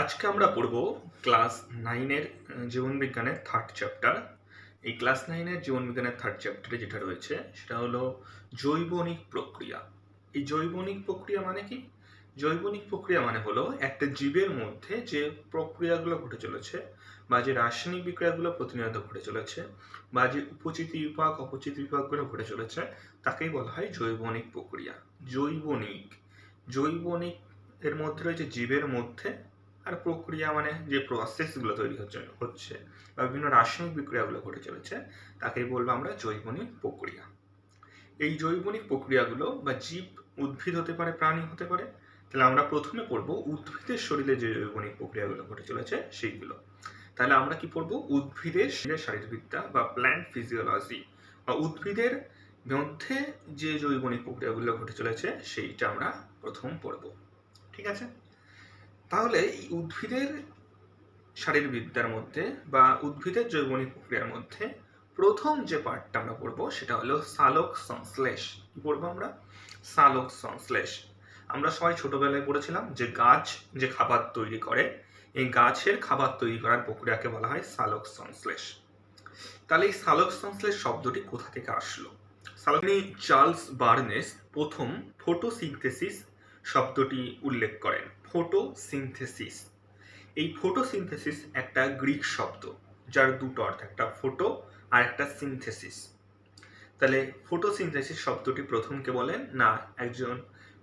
আজকে আমরা পড়ব ক্লাস নাইনের জীবনবিজ্ঞানের থার্ড চ্যাপ্টার এই ক্লাস নাইনের জীবনবিজ্ঞানের থার্ড চ্যাপ্টারে যেটা রয়েছে, সেটা হলো জৈবনিক প্রক্রিয়া। এই জৈবনিক প্রক্রিয়া মানে কি? জৈবনিক প্রক্রিয়া মানে হলো একটা জীবের মধ্যে যে প্রক্রিয়াগুলো ঘটে চলেছে বা যে রাসায়নিক বিক্রিয়াগুলো প্রতিনিয়ত ঘটে চলেছে বা যে উপচিতি বিভাগ, অপচিতি বিভাগগুলো ঘটে চলেছে, তাকেই বলা হয় জৈবনিক প্রক্রিয়া। জৈবনিক জৈবনিক এর মধ্যে রয়েছে জীবের মধ্যে আর প্রক্রিয়া মানে যে প্রসেসগুলো তৈরি হচ্ছে হচ্ছে বা বিভিন্ন রাসায়নিক বিক্রিয়াগুলো ঘটে চলেছে, তাকেই বলব আমরা জৈবনিক প্রক্রিয়া। এই জৈবনিক প্রক্রিয়াগুলো বা জীব উদ্ভিদ হতে পারে, প্রাণী হতে পারে, তাহলে আমরা প্রথমে পড়ব উদ্ভিদের শরীরে যে জৈবনিক প্রক্রিয়াগুলো ঘটে চলেছে, সেইগুলো। তাহলে আমরা কি পড়ব? উদ্ভিদের শারীরবিদ্যা বা প্ল্যান্ট ফিজিওলজি বা উদ্ভিদের মধ্যে যে জৈবনিক প্রক্রিয়াগুলো ঘটে চলেছে, সেইটা আমরা প্রথম পড়ব। ঠিক আছে? তাহলে উদ্ভিদের শারীরবিদ্যার মধ্যে বা উদ্ভিদের জৈবনিক প্রক্রিয়ার মধ্যে প্রথম যে পার্টটা আমরা পড়ব সেটা হলো সালোক সংশ্লেষ। কি পড়ব আমরা? সালোক সংশ্লেষ। আমরা সবাই ছোটবেলায় পড়েছিলাম যে গাছ যে খাবার তৈরি করে, এই গাছের খাবার তৈরি করার প্রক্রিয়াকে বলা হয় সালোক সংশ্লেষ। তাহলে এই সালোক সংশ্লেষ শব্দটি কোথা থেকে আসলো? সালোকনি চার্লস বার্নেস প্রথম ফটোসিনথেসিস শব্দটি উল্লেখ করেন। ফটোসিনথেসিস এই ফটোসিনথেসিস একটা গ্রিক শব্দ, যার দুটো অর্থ, একটা ফটো আর একটা সিনথেসিস তাহলে ফটোসিনথেসিস শব্দটি প্রথমকে বলেন, না, একজন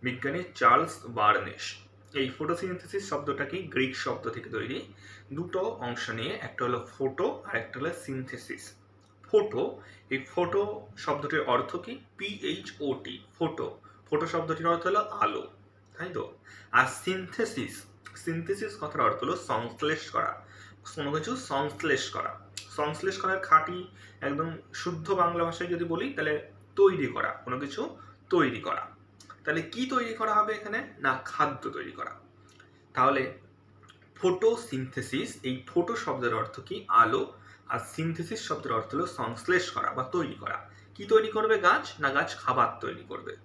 বিজ্ঞানী চার্লস বার্নেস। এই ফটোসিনথেসিস শব্দটা কি গ্রিক শব্দ থেকে তৈরি দুটো অংশ নিয়ে, একটা হলো ফটো আর একটা হলো সিনথেসিস ফটো এই ফটো শব্দটির অর্থ কি? P H O T photo photo শব্দটির অর্থ হলো আলো। তাই তো আর সিনথেসিস সিনথেসিস কথার অর্থ হলো সংশ্লেষ করা। কোনো কিছু সংশ্লেষ করা। সংশ্লেষ করার খাঁটি একদম শুদ্ধ বাংলা ভাষায় যদি বলি, তাহলে তৈরি করা, কোনো কিছু তৈরি করা। তাহলে কি তৈরি করা হবে এখানে? না, খাদ্য তৈরি করা। তাহলে এই ফটো শব্দের অর্থ কি? আলো। আর সিনথেসিস শব্দের অর্থ হলো সংশ্লেষ করা বা তৈরি করা। কি তৈরি করবে গাছ? না, গাছ খাবার তৈরি করবে।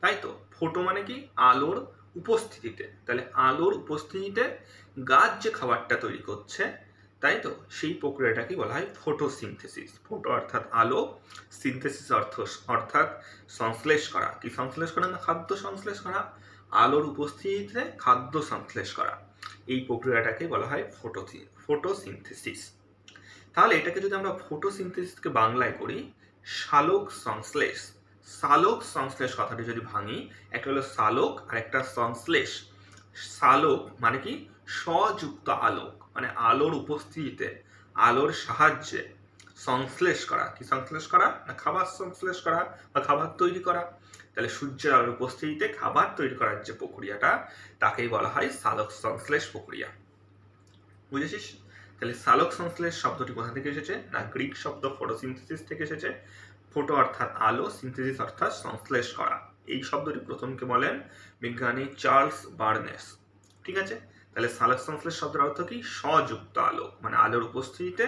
তাই তো ফটো মানে কি? আলোর উপস্থিতিতে। তাহলে আলোর উপস্থিতিতে গাছ যে খাবারটা তৈরি করছে, তাই তো? সেই প্রক্রিয়াটাকে বলা হয় ফটোসিনথেসিস ফটো অর্থাৎ আলো সিনথেসিস অর্থ, অর্থাৎ সংশ্লেষ করা। কি সংশ্লেষ করা না, খাদ্য সংশ্লেষ করা? আলোর উপস্থিতিতে খাদ্য সংশ্লেষ করা। এই প্রক্রিয়াটাকে বলা হয় ফটো ফটোসিনথেসিস তাহলে এটাকে যদি আমরা ফটোসিনথেসিসকে বাংলায় করি, শালক সংশ্লেষ। সালোক সংশ্লেষ কথাটি যদি ভাঙি, একটা হলো সালোক আর একটা সংশ্লেষ। সালোক মানে কি? স্বযুক্ত আলোক মানে আলোর উপস্থিতিতে, আলোর সাহায্যে সংশ্লেষ করা। কি সংশ্লেষ করা? না খাবার সংশ্লেষ করা বা খাবার তৈরি করা। তাহলে সূর্যের আলোর উপস্থিতিতে খাবার তৈরি করার যে প্রক্রিয়াটা, তাকেই বলা হয় সালোক সংশ্লেষ প্রক্রিয়া। বুঝেছিস? তাহলে সালোক সংশ্লেষ শব্দটি কোথা থেকে এসেছে? না গ্রিক শব্দ, ফটোসিনথেসিস থেকে এসেছে। ফটো অর্থাৎ আলো, সিনথেসিস অর্থাৎ সংশ্লেষ করা। এই শব্দটি প্রথমকে বলেন বিজ্ঞানী চার্লস বার্নেস। ঠিক আছে? তাহলে সালোক সংশ্লেষ শব্দের অর্থ কি? স্বযুক্ত আলো মানে আলোর উপস্থিতিতে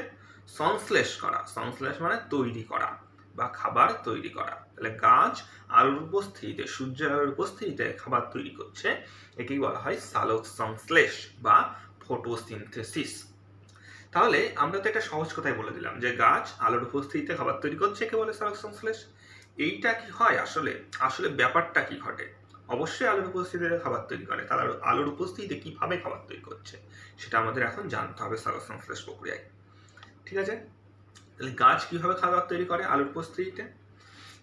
সংশ্লেষ করা। সংশ্লেষ মানে তৈরি করা বা খাবার তৈরি করা। তাহলে গাছ আলোর উপস্থিতিতে সূর্যের আলোর উপস্থিতিতে খাবার তৈরি করছে। একেই বলা হয় সালোক সংশ্লেষ বা ফটোসিনথেসিস। তাহলে আমরা তো একটা সহজ কথাই বলে দিলাম যে গাছ আলোর উপস্থিতিতে খাবার তৈরি করছে, একে বলে সালোক সংশ্লেষ। এইটা কি হয় আসলে? আসলে ব্যাপারটা কি ঘটে? অবশ্যই আলোর উপস্থিতিতে খাবার তৈরি করে। তাহলে আলোর উপস্থিতিতে কীভাবে খাবার তৈরি করছে? সেটা আমাদের এখন জানতে হবে সালোক সংশ্লেষ প্রক্রিয়ায়। ঠিক আছে? তাহলে গাছ কীভাবে খাবার তৈরি করে আলোর উপস্থিতিতে?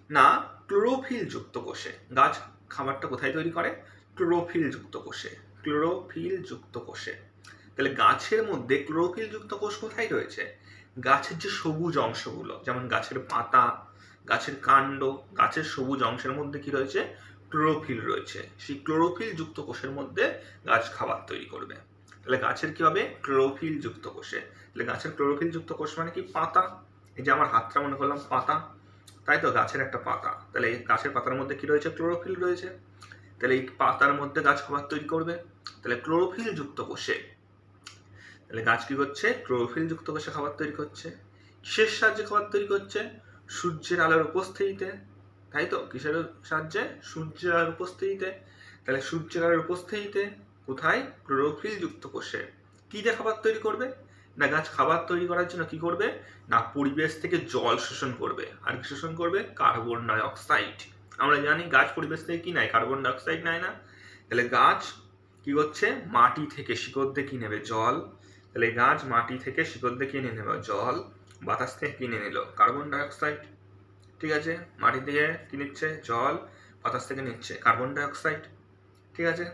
না, ক্লোরোফিল যুক্ত কোষে। গাছ খাবারটা কোথায় তৈরি করে? ক্লোরোফিল যুক্ত কোষে। ক্লোরোফিল যুক্ত কোষে। তাহলে গাছের মধ্যে ক্লোরোফিল যুক্ত কোষ কোথায় রয়েছে? গাছের যে সবুজ অংশগুলো, যেমন গাছের পাতা, গাছের কাণ্ড, গাছের সবুজ অংশের মধ্যে কি রয়েছে? ক্লোরোফিল রয়েছে। সেই ক্লোরোফিল যুক্ত কোষের মধ্যে গাছ খাবার তৈরি করবে। তাহলে গাছের কি হবে? ক্লোরোফিল যুক্ত কোষে। তাহলে গাছের ক্লোরোফিল যুক্ত কোষ মানে কি? পাতা। এই যে আমার হাতটা মনে করলাম পাতা। তাই তো? গাছের একটা পাতা। তাহলে এই গাছের পাতার মধ্যে কি রয়েছে? ক্লোরোফিল রয়েছে। তাহলে এই পাতার মধ্যে গাছ খাবার তৈরি করবে। তাহলে ক্লোরোফিল যুক্ত কোষে তাহলে গাছ কি করছে ক্লোরোফিল যুক্ত কোষে খাবার তৈরি করছে। কিসের সাহায্যে খাবার তৈরি করছে? সূর্যের আলোর উপস্থিতিতে। তাই তো? কিসের সাহায্যে? সূর্যের আলোর উপস্থিতিতে। তাহলে সূর্যের আলোর উপস্থিতিতে কোথায়? ক্লোরোফিল যুক্ত কোষে। কি দিয়ে খাবার তৈরি করবে? না গাছ খাবার তৈরি করার জন্য কি করবে? না পরিবেশ থেকে জল শোষণ করবে। আর কি শোষণ করবে? Carbon dioxide. আমরা জানি গাছ পরিবেশ থেকে কি নেয়? কার্বন ডাই অক্সাইড নেয় না। তাহলে গাছ কি করছে? মাটি থেকে শিকড় দিয়ে কিনে নেবে? জল। তাহলে গাছ মাটি থেকে শিকড় দিয়ে কিনে নেবে, জল, বাতাস থেকে কিনে নিল কার্বন ডাই অক্সাইড ঠিক আছে? মাটি থেকে কি নিচ্ছে? জল, বাতাস থেকে নিচ্ছে কার্বন ডাই অক্সাইড ঠিক আছে?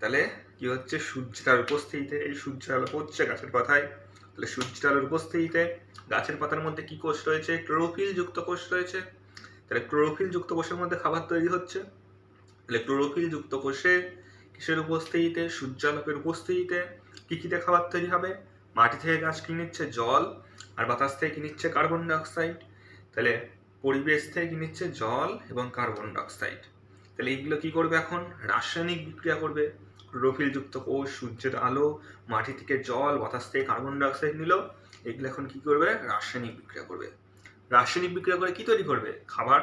তাহলে কি হচ্ছে? সূর্যের আলোর উপস্থিতিতে, এই সূর্যের আলো পড়ছে গাছের পাতায়। তাহলে সূর্যের আলোর উপস্থিতিতে গাছের পাতার মধ্যে কি কোষ রয়েছে? ক্লোরোফিল যুক্ত কোষ রয়েছে। তাহলে ক্লোরোফিল যুক্ত কোষের মধ্যে খাবার তৈরি হচ্ছে। তাহলে ক্লোরোফিল যুক্ত কোষে কিসের উপস্থিতিতে? সূর্যালোকের উপস্থিতিতে। কি কিতে খাবার তৈরি হবে? মাটি থেকে গাছ কিনে নিচ্ছে? জল। আর বাতাস থেকে কি নিচ্ছে? Carbon dioxide. তাহলে পরিবেশ থেকে কি নিচ্ছে? জল এবং কার্বন ডাইঅক্সাইড। তাহলে এইগুলো কি করবে এখন? রাসায়নিক বিক্রিয়া করবে। ক্লোরোফিল যুক্ত কোষ, সূর্যের আলো, মাটি থেকে জল, বাতাস থেকে কার্বন ডাইঅক্সাইড নিল। এগুলো এখন কি করবে? রাসায়নিক বিক্রিয়া করবে। রাসায়নিক বিক্রিয়া করে কি তৈরি করবে? খাবার।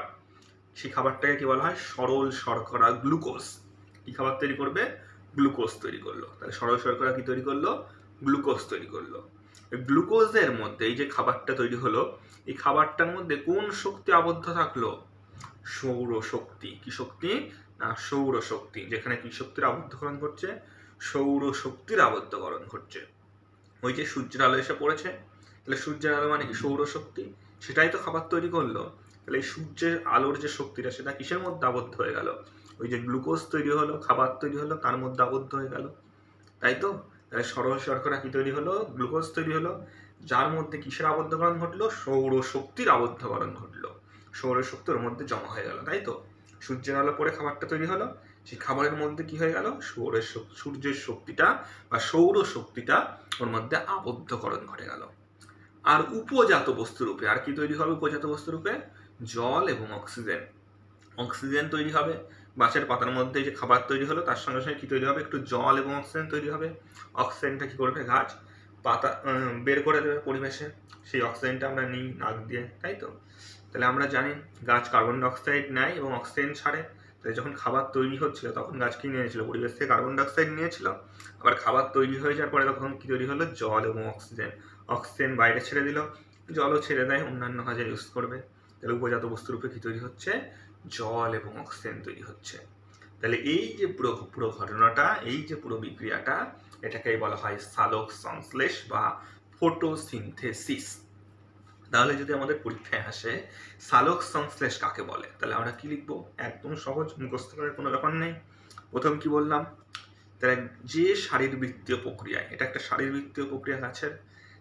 সেই খাবারটাকে কি বলা হয়? সরল শর্করা, গ্লুকোজ। কি খাবার তৈরি করবে? গ্লুকোজ তৈরি করল। তাহলে সরল শর্করা কি তৈরি করল? গ্লুকোজ তৈরি করল। গ্লুকোজের মধ্যে এই যে খাবারটা তৈরি হলো, এই খাবারটার মধ্যে কোন শক্তি আবদ্ধ থাকল? সৌর শক্তি। কি শক্তি? না, সৌর শক্তি। যেখানে কি শক্তির আবদ্ধকরণ ঘটছে? সৌর শক্তির আবদ্ধকরণ ঘটছে। ওই যে সূর্যের আলো এসে পড়েছে। তাহলে সূর্যের আলো মানে কি? সৌর শক্তি। সেটাই তো খাবার তৈরি করল। তাহলে এই সূর্যের আলোর যে শক্তিটা, সেটা কিসের মধ্যে আবদ্ধ হয়ে গেল? ওই যে গ্লুকোজ তৈরি হলো, খাবার তৈরি হলো, তার মধ্যে আবদ্ধ হয়ে গেল। তাই তো? তাহলে সরল শর্করা কি তৈরি হলো? গ্লুকোজ তৈরি হলো, যার মধ্যে কিসের আবদ্ধকরণ ঘটলো? সৌর শক্তির আবদ্ধকরণ ঘটলো। সৌর শক্তি ওর মধ্যে জমা হয়ে গেল, তাই তো? সূর্যের আলো পরে খাবারটা তৈরি হলো, সেই খাবারের মধ্যে কি হয়ে গেল? সৌরের সূর্যের শক্তিটা বা সৌর শক্তিটা ওর মধ্যে আবদ্ধকরণ ঘটে গেল। আর উপজাত বস্তুরূপে আর কি তৈরি হবে উপজাত বস্তুরূপে জল এবং অক্সিজেন। অক্সিজেন তৈরি হবে গাছের পাতার মধ্যে যে খাবার তৈরি হলো, তার সঙ্গে সঙ্গে কি তৈরি হবে? একটু জল এবং অক্সিজেন তৈরি হবে। অক্সিজেনটা কি করবে? গাছ। পাতা বের করে দেবে পরিবেশে। সেই অক্সিজেনটা আমরা নিই নাক দিয়ে, তাই তো? তাহলে আমরা জানি গাছ কার্বন ডাইঅক্সাইড নেয় এবং অক্সিজেন ছাড়ে। তাহলে যখন খাবার তৈরি হচ্ছিল, তখন গাছ কি নিয়েছিল? পরিবেশ থেকে কার্বন ডাইঅক্সাইড নিয়েছিল। আবার খাবার তৈরি হয়ে যাওয়ার পরে তখন কি তৈরি হলো? জল এবং অক্সিজেন অক্সিজেন বাইরে ছেড়ে দিল। জলও ছেড়ে দেয়, অন্যান্য কাজে ইউজ করবে। তাহলে উপজাত বস্তুরূপে কি তৈরি হচ্ছে? জল এবং অক্সিজেন তৈরি হচ্ছে। তাহলে এই যে পুরো পুরো ঘটনাটা, এই যে পুরো বিক্রিয়াটা, এটাকেই বলা হয় সালোক সংশ্লেষ বা ফটোসিনথেসিস। তাহলে যদি আমাদের পরীক্ষায় আসে, সালোক সংশ্লেষ কাকে বলে? তাহলে আমরা কি লিখব? একদম সহজ, মুখস্থ করার কোনো ব্যাপার নেই। প্রথম কি বললাম? তাহলে যে শারীরবৃত্তীয় প্রক্রিয়ায়, এটা একটা শারীরবৃত্তীয় প্রক্রিয়া গাছের,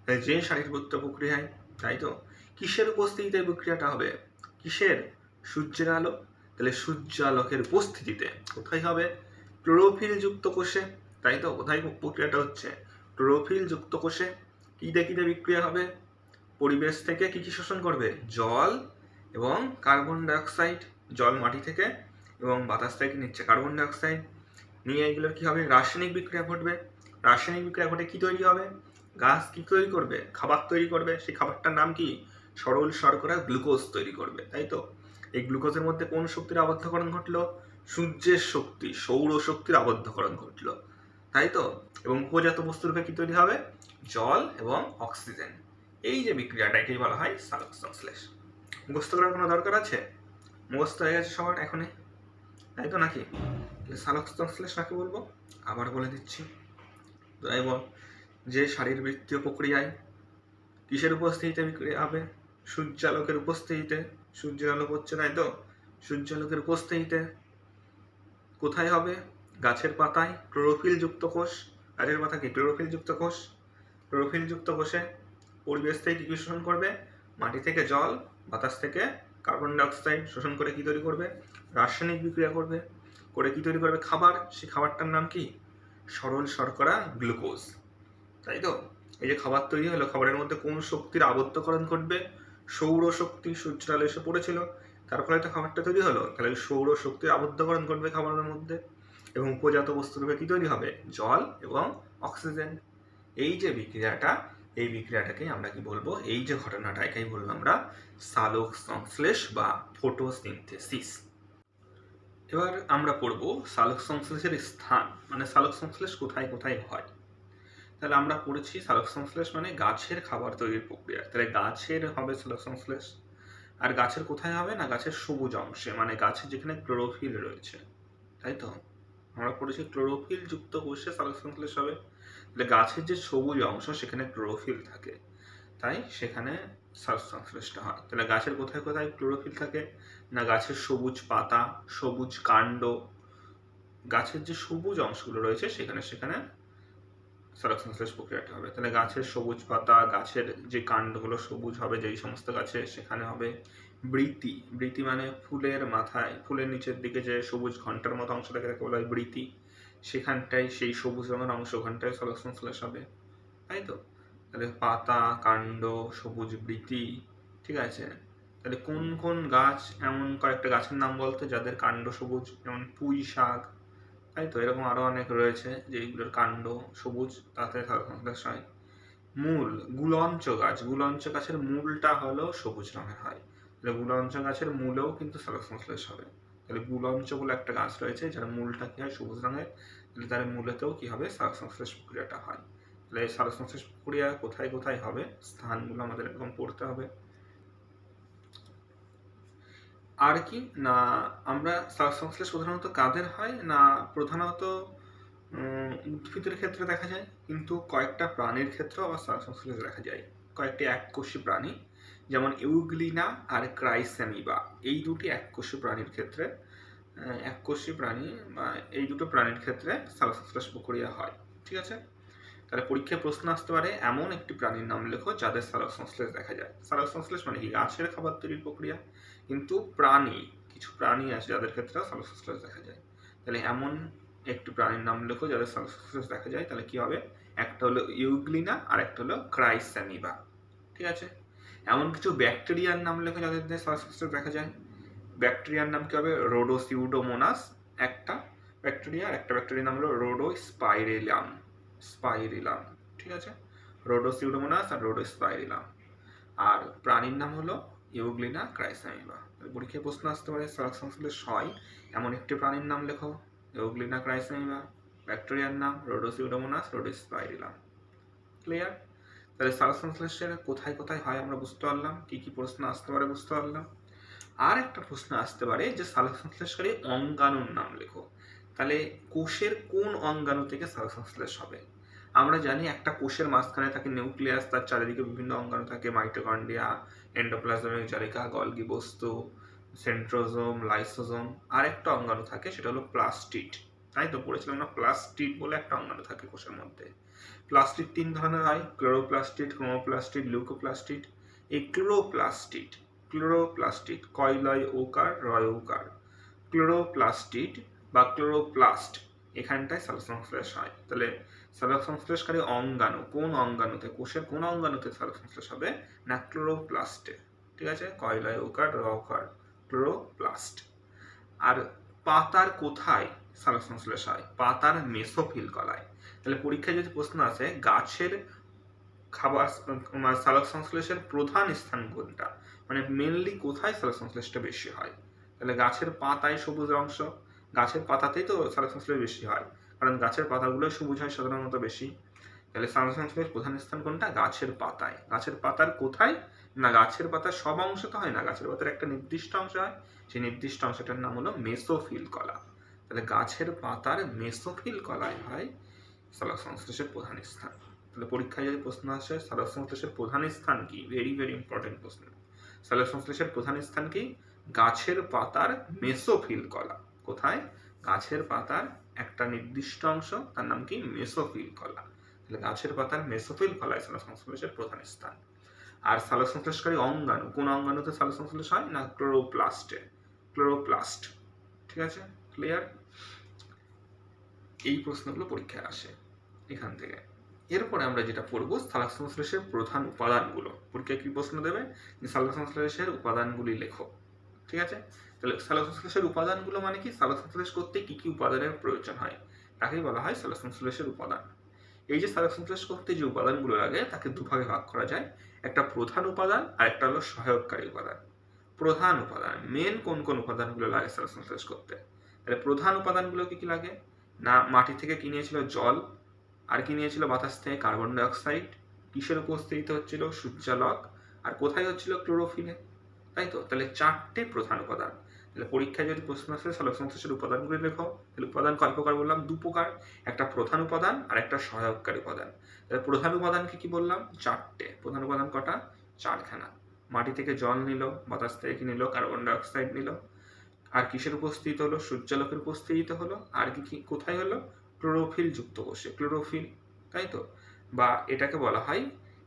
তাহলে যে শারীরবৃত্তীয় প্রক্রিয়ায়, তাই তো? কিসের উপস্থিতিতে প্রক্রিয়াটা হবে? কিসের? সূর্যের আলো তাহলে সূর্য আলোকের উপস্থিতিতে কোথায় হবে? ক্লোরোফিল যুক্ত কোষে, তাই তো? কোথায় প্রক্রিয়াটা হচ্ছে? ক্লোরোফিল যুক্ত কোষে কী দিয়ে বিক্রিয়া হবে? পরিবেশ থেকে কি কি শোষণ করবে? জল এবং কার্বন ডাইঅক্সাইড, জল মাটি থেকে এবং বাতাস থেকে নিচ্ছে কার্বন ডাইঅক্সাইড। নিয়ে এগুলোর কি হবে? রাসায়নিক বিক্রিয়া ঘটবে। রাসায়নিক বিক্রিয়া ঘটে কি তৈরি হবে? গাছ কি তৈরি করবে? খাবার তৈরি করবে? সেই খাবারটার নাম কি? সরল শর্করা গ্লুকোজ তৈরি করবে, তাই তো? এই গ্লুকোজের মধ্যে কোন শক্তির আবদ্ধকরণ ঘটলো? সূর্যের শক্তি, সৌর শক্তির আবদ্ধকরণ ঘটলো। তাই তো? এবং উপজাত বস্তুরূপে কি তৈরি হবে? জল এবং অক্সিজেন। এই যে বিক্রিয়াটা, একেই বলা হয় সালোক সংশ্লেষ। মুখস্থ করার কোনো দরকার আছে? মুখস্থ হয়ে গেছে সবার এখনই। তাই তো নাকি? তাহলে সালোক সংশ্লেষ কাকে বলব? আবার বলে দিচ্ছি। বল যে শারীরবৃত্তীয় প্রক্রিয়ায় কিসের উপস্থিতিতে বিক্রিয়া হবে? সূর্যালোকের উপস্থিতিতে, সূর্যের আলো পড়ছে তাই তো? সূর্যালোকের উপস্থিতিতে কোথায় হবে? গাছের পাতায় ক্লোরোফিল যুক্ত কোষ। গাছের পাতা কি? ক্লোরোফিল যুক্ত কোষ। ক্লোরোফিল যুক্ত কোষে পরিবেশ থেকে কী শোষণ করবে? মাটি থেকে জল, বাতাস থেকে কার্বন ডাইঅক্সাইড শোষণ করে কী তৈরি করবে? রাসায়নিক বিক্রিয়া করবে। করে কী তৈরি করবে খাবার? সেই খাবারটার নাম কি? সরল শর্করা গ্লুকোজ। তাই তো? এই যে খাবার তৈরি হলো, খাবারের মধ্যে কোন শক্তির আবদ্ধকরণ ঘটবে? সৌর শক্তি সূর্যের আলো এসে পড়েছিল। তার ফলে তো খাবারটা তৈরি হলো। তাহলে সৌরশক্তি আবদ্ধকরণ ঘটবে খাবারের মধ্যে এবং উপজাত বস্তুরূপে কী তৈরি হবে? জল এবং অক্সিজেন। এই যে বিক্রিয়াটা, এই বিক্রিয়াটাকে আমরা কি বলব? এই যে ঘটনাটা এটাই বলব আমরা সালোক সংশ্লেষ বা ফটোসিনথেসিস। এবার আমরা পড়ব সালোক সংশ্লেষের স্থান। মানে সালোক সংশ্লেষ কোথায় কোথায় হয়? তাহলে আমরা পড়েছি সালোক সংশ্লেষ মানে গাছের খাবার তৈরির প্রক্রিয়া। তাহলে গাছের হবে সালোক সংশ্লেষ আর গাছের কোথায় হবে না গাছের সবুজ অংশে মানে গাছের যেখানে ক্লোরোফিল রয়েছে, তাই তো? আমরা পড়েছি ক্লোরোফিল যুক্ত কোষে সালোক সংশ্লেষ হবে। তাহলে গাছের যে সবুজ অংশ, সেখানে ক্লোরোফিল থাকে, তাই সেখানে সালোক সংশ্লেষটা হয়। তাহলে গাছের কোথায় কোথায় ক্লোরোফিল থাকে? না গাছের সবুজ পাতা, সবুজ কাণ্ড, গাছের যে সবুজ অংশগুলো রয়েছে, সেখানে সেখানে সালোক সংশ্লেষ প্রক্রিয়াটা হবে। তাহলে গাছের সবুজ পাতা, গাছের যে কাণ্ডগুলো সবুজ হবে, যেই সমস্ত গাছে সেখানে হবে বৃতি। বৃতি মানে ফুলের মাথায়, ফুলের নিচের দিকে যে সবুজ ঘণ্টার মতো অংশ থাকে, তাকে বলা হয় বৃতি। সেখানটায় সেই সবুজ রঙের অংশ, ওখানটায় সালোক সংশ্লেষ হবে। তাই তো? তাহলে পাতা, কাণ্ড, সবুজ বৃতি, ঠিক আছে? তাহলে কোন কোন গাছ এমন কয়েকটা গাছের নাম বলতো, যাদের কাণ্ড সবুজ? যেমন পুঁই শাক তাই তো? এরকম আরও অনেক রয়েছে যেগুলোর কাণ্ড সবুজ, তাতে হয় মূল, গুলঞ্চ গাছ। গুলঞ্চ গাছের মূলটা হলো সবুজ রঙের হয়। তাহলে গুলঞ্চ গাছের মূলেও কিন্তু সালোক সংশ্লেষ হবে। তাহলে গুলঞ্চ বলে একটা গাছ রয়েছে যার মূলটা কি হয়? সবুজ রঙের। তাহলে তার মূলেতেও কি হবে? সালোক সংশ্লেষ প্রক্রিয়াটা হয়। তাহলে এই সালোক সংশ্লেষ প্রক্রিয়া কোথায় কোথায় হবে? স্থানগুলো আমাদের এরকম পড়তে হবে। আর কি? না, আমরা শ্বাস সংশ্লেষ প্রধানত কাদের হয়? না, প্রধানত উদ্ভিদের ক্ষেত্রে দেখা যায়, কিন্তু কয়েকটা প্রাণীর ক্ষেত্রেও আবার শ্বাস সংশ্লেষ দেখা যায়। কয়েকটি এককোষী প্রাণী, যেমন ইউগ্লিনা আর ক্রাইসেমিবা। এই দুটি এককোষী প্রাণীর ক্ষেত্রে এককোষী প্রাণী, বা এই দুটো প্রাণীর ক্ষেত্রে শ্বাস সংশ্লেষ প্রক্রিয়া হয়। ঠিক আছে? তাহলে পরীক্ষায় প্রশ্ন আসতে পারে, এমন একটি প্রাণীর নাম লেখো যাদের সালোক সংশ্লেষ দেখা যায়। সালোক সংশ্লেষ মানে কি? গাছের খাবার তৈরির প্রক্রিয়া। কিন্তু প্রাণী, কিছু প্রাণী আছে যাদের ক্ষেত্রে সালোক সংশ্লেষ দেখা যায়। তাহলে এমন একটি প্রাণীর নাম লেখো যাদের সালোক সংশ্লেষ দেখা যায়, তাহলে কি হবে? একটা হলো ইউগ্লিনা আর একটা হলো ক্রাইস্যামিবা ঠিক আছে? এমন কিছু ব্যাকটেরিয়ার নাম লেখো যাদের সালোক সংশ্লেষ দেখা যায়। ব্যাকটেরিয়ার নাম কি হবে? রোডোসিউডোমোনাস একটা ব্যাকটেরিয়া। আর একটা ব্যাকটেরিয়ার নাম হলো রোডো রোডোস্পাইরেলাম। স্পাইরিলাম ঠিক আছে? রোডোসিউডোমোনাস আর রোডোস্পাইরিলাম আর প্রাণীর নাম হলো ইউগ্লিনা ক্রাইসামিবা পরীক্ষায় প্রশ্ন আসতে পারে সালোক সংশ্লেষ হয় এমন একটি প্রাণীর নাম লেখো ইউগ্লিনা ক্রাইসামিবা ব্যাকটেরিয়ার নাম রোডোসিউডোমোনাস রোডোস্পাইরিলাম ক্লিয়ার তাহলে সালোক সংশ্লেষের কোথায় কোথায় হয় আমরা বুঝতে পারলাম, কী কী প্রশ্ন আসতে পারে বুঝতে পারলাম। আর একটা প্রশ্ন আসতে পারে যে সালোক সংশ্লেষকারী অঙ্গাণুর নাম লেখো। তাহলে কোষের কোন অঙ্গাণু থেকে সালোক সংশ্লেষ হবে? আমরা জানি একটা কোষের মাঝখানে থাকে নিউক্লিয়াস, তার চারিদিকে বিভিন্ন অঙ্গাণু থাকে, মাইটোকন্ড্রিয়া, এন্ডোপ্লাজমিক জালিকা গলগি বস্তু, সেন্ট্রোজোম, লাইসোজোম আর একটা অঙ্গাণু থাকে, সেটা হলো প্লাস্টিড। তাই তো পড়েছিলাম না, প্লাস্টিড বলে একটা অঙ্গাণু থাকে কোষের মধ্যে। প্লাস্টিড তিন ধরনের হয়, ক্লোরোপ্লাস্টিড ক্রোমোপ্লাস্টিড লিউকোপ্লাস্টিড। এই ক্লোরোপ্লাস্টিড ক্লোরোপ্লাস্টিড, কয়লয় ওকার রয় ওকার ক্লোরোপ্লাস্টিড বা ক্লোরোপ্লাস্ট এখানটায় সালোক সংশ্লেষ হয়। তাহলে সালোক সংশ্লেষকারী অঙ্গাণু কোন অঙ্গাণুতে, কোষের কোন অঙ্গাণুতে সালোক সংশ্লেষ হবে? না ক্লোরোপ্লাস্টে ঠিক আছে? কয়লায় ওকার রকার ক্লোরোপ্লাস্ট। আর পাতার কোথায় সালোক সংশ্লেষ হয়? পাতার মেসোফিল কলায়। তাহলে পরীক্ষায় যদি প্রশ্ন আসে, গাছের খাবার সালোক সংশ্লেষের প্রধান স্থান কোনটা? মানে মেনলি কোথায় সালোক সংশ্লেষটা বেশি হয়? তাহলে গাছের পাতায় সবুজ অংশ গাছের পাতাতেই তো সালোক সংশ্লেষ বেশি হয়। কারণ গাছের পাতাগুলো সবুজ হয় সাধারণত বেশি। তাহলে সালোক সংশ্লেষ প্রধান স্থান কোনটা? গাছের পাতায়। গাছের পাতার কোথায়? না, গাছের পাতার সব অংশ তো হয় না। গাছের পাতার একটা নির্দিষ্ট অংশ হয়। সেই নির্দিষ্ট অংশটার নাম হলো মেসোফিল কলা। তাহলে গাছের পাতার মেসোফিল কলায় হয় সালোক সংশ্লেষের প্রধান স্থান। তাহলে পরীক্ষায় যদি প্রশ্ন আসে সালোক সংশ্লেষের প্রধান স্থান কি? ভেরি ভেরি ইম্পর্টেন্ট প্রশ্ন সালোক সংশ্লেষের প্রধান স্থান কি? গাছের পাতার মেসোফিল কলা। কোথায়? গাছের পাতার একটা নির্দিষ্ট অংশ, তার নাম কি? মেসোফিল কলা। তাহলে গাছের পাতার মেসোফিল কলায় সালোক সংশ্লেষের প্রধান স্থান। আর সালোকসংশ্লেষকারী অঙ্গাণু, কোন অঙ্গাণুতে সালোকসংশ্লেষ হয়? না, ক্লোরোপ্লাস্টে। ক্লোরোপ্লাস্ট। ঠিক আছে? ক্লিয়ার এই প্রশ্নগুলো পরীক্ষায় আসে এখান থেকে। এরপরে আমরা যেটা পড়ব সালোক সংশ্লেষের প্রধান উপাদানগুলো। পরীক্ষায় কি প্রশ্ন দেবে? সালোক সংশ্লেষের উপাদানগুলি লেখো। ঠিক আছে? তাহলে সালোক সংশ্লেষের উপাদানগুলো মানে কি? সালোক সংশ্লেষ করতে কি কি উপাদানের প্রয়োজন হয়? তাকেই বলা হয় সালোকসংশ্লেষের উপাদান। এই যে সালোক সংশ্লেষ করতে যে উপাদানগুলো লাগে, তাকে দুভাগে ভাগ করা যায়। একটা প্রধান উপাদান আর একটা হলো সহায়ককারী উপাদান। প্রধান উপাদান মেন কোন কোন উপাদানগুলো লাগে সালোক সংশ্লেষ করতে? তাহলে প্রধান উপাদানগুলো কি কি লাগে? না, মাটি থেকে কি নিয়েছিল? জল। আর কি নিয়েছিল বাতাস থেকে? কার্বন ডাইঅক্সাইড কিসের উপস্থিত হচ্ছিল? সূর্যালোক। আর কোথায় হচ্ছিল? ক্লোরোফিলে তাই তো? তাহলে চারটে প্রধান উপাদান। তাহলে পরীক্ষায় যদি প্রশ্ন আসে সালোক সংশ্লেষের উপাদানগুলি লেখো। তাহলে উপাদান কয় প্রকার বললাম? দু প্রকার, একটা প্রধান উপাদান আর একটা সহায়ককারী উপাদান। তাহলে প্রধান উপাদানকে কি বললাম? চারটে। প্রধান উপাদান কটা? চারখানা। মাটি থেকে জল নিল, বাতাস থেকে নিল কার্বন ডাইঅক্সাইড নিল। আর কিসের উপস্থিত হলো? সূর্যালোকের উপস্থিতিতে হলো। আর কি কি, কোথায় হলো? ক্লোরোফিল যুক্ত কোষে। ক্লোরোফিল, তাই তো? বা এটাকে বলা হয়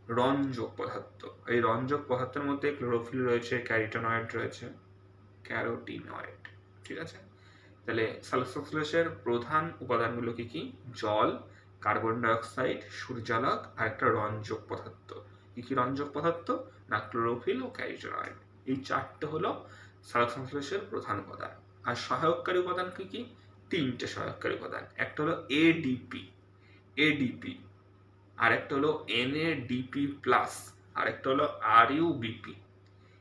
রঞ্জক পদার্থ। এই রঞ্জক পদার্থের মধ্যে ক্লোরোফিল রয়েছে, ক্যারিটোনয়েড রয়েছে। ক্যারোটিনয়েড, ঠিক আছে? তাহলে সালসোফ্লেসের প্রধান উপাদানগুলো কি কি? জল, কার্বন ডাইঅক্সাইড, সূর্যালোক, আর একটা রঞ্জক পদার্থ। কি কি রঞ্জক পদার্থ? না, ক্লোরোফিল ও ক্যারিটোনয়েড। এই চারটে হলো সালসোফ্লেসের প্রধান উপাদান। আর সহায়ককারী উপাদান কি কি? তিনটে সহায়ককারী উপাদান। একটা হলো এডিপি এডিপি আর একটা হলো এনএডিপি প্লাস আর একটা হলো আর ইউবিপি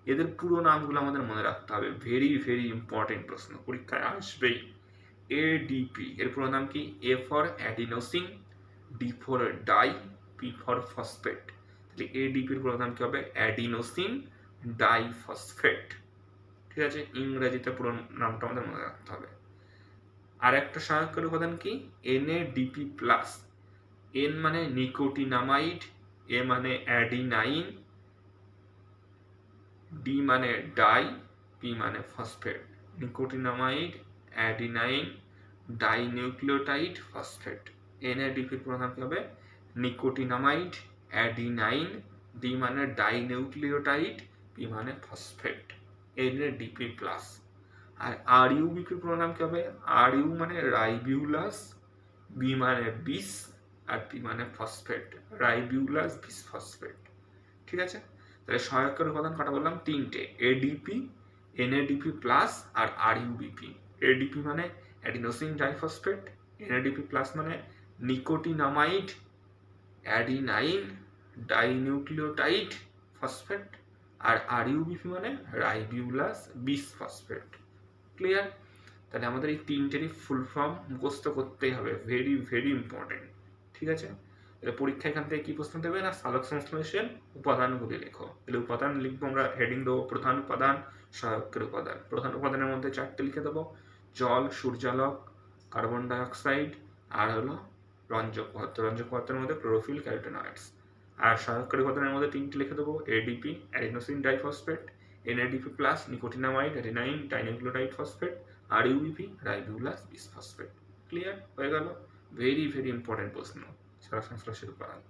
এদের পুরো নামগুলো আমাদের মনে রাখতে হবে। ভেরি ভেরি ইম্পর্টেন্ট প্রশ্ন। পরীক্ষায় আসবেই। এডিপি এর পুরো নাম কি? A for adenosine D for di P for phosphate তাহলে এডিপির পুরো নাম কি হবে? অ্যাডিনোসিন ডাইফসফেট ঠিক আছে? ইংরেজিতে পুরো নামটা আমাদের মনে রাখতে হবে। আর একটা সহায়কের উপাদান কি? এনএডিপি প্লাস এন মানে নিকোটিনামাইড এ মানে অ্যাডিনাইন ডি মানে ডাই পি মানে phosphate nicotinamide adenine dinucleotide phosphate এনএডিপির কি হবে। নিকোটিনামাইড অ্যাডিনাইন ডি মানে ডাইনিউক্লিওটাইড পি মানে ফসফেট এনএডিপি প্লাস আর আর ইউবিপির পুরো নাম কি হবে। আর ইউ মানে রাইবিউলাস বি মানে বিস আর পি মানে ফসফেট রাইবিউলাস বিস ফসফেট ঠিক আছে? তাহলে সহায়কের উপাদান কটা বললাম? তিনটে। এডিপি এনএডিপি প্লাস আর আর ইউবিপি এডিপি মানে অ্যাডিনোসিন ডাইফসফেট এনএডিপি প্লাস মানে নিকোটিনামাইড অ্যাডিনাইন ডাইনিউক্লিওটাইড ফসফেট আর আর ইউবিপি মানে রাইবিউলাস বিস ফসফেট ক্লিয়ার তাহলে আমাদের এই তিনটেরই ফুল ফর্ম মুখস্থ করতেই হবে। ভেরি ভেরি ইম্পর্টেন্ট ঠিক আছে? তাহলে পরীক্ষা এখান থেকে কি প্রশ্ন দেবে? না, সালোক সংশ্লেষের উপাদানগুলি লেখো। তাহলে উপাদান লিখব আমরা হেডিং দেবো প্রধান উপাদান, সহায়কের উপাদান। প্রধান উপাদানের মধ্যে চারটে লিখে দেবো। জল, সূর্যালোক কার্বন ডাইঅক্সাইড আর হলো রঞ্জক পদার্থ। রঞ্জক পদার্থের মধ্যে ক্লোরোফিল ক্যারোটেনয়েডস আর সহায়কারী উপাদানের মধ্যে তিনটে লিখে দেবো ADP adenosine diphosphate NADP plus nicotinamide adenine dinucleotide phosphate R UBP ribulose bisphosphate clear হয়ে গেল। ভেরি ভেরি ইম্পর্টেন্ট প্রশ্ন। সারা সংশ্লেষের উপাদান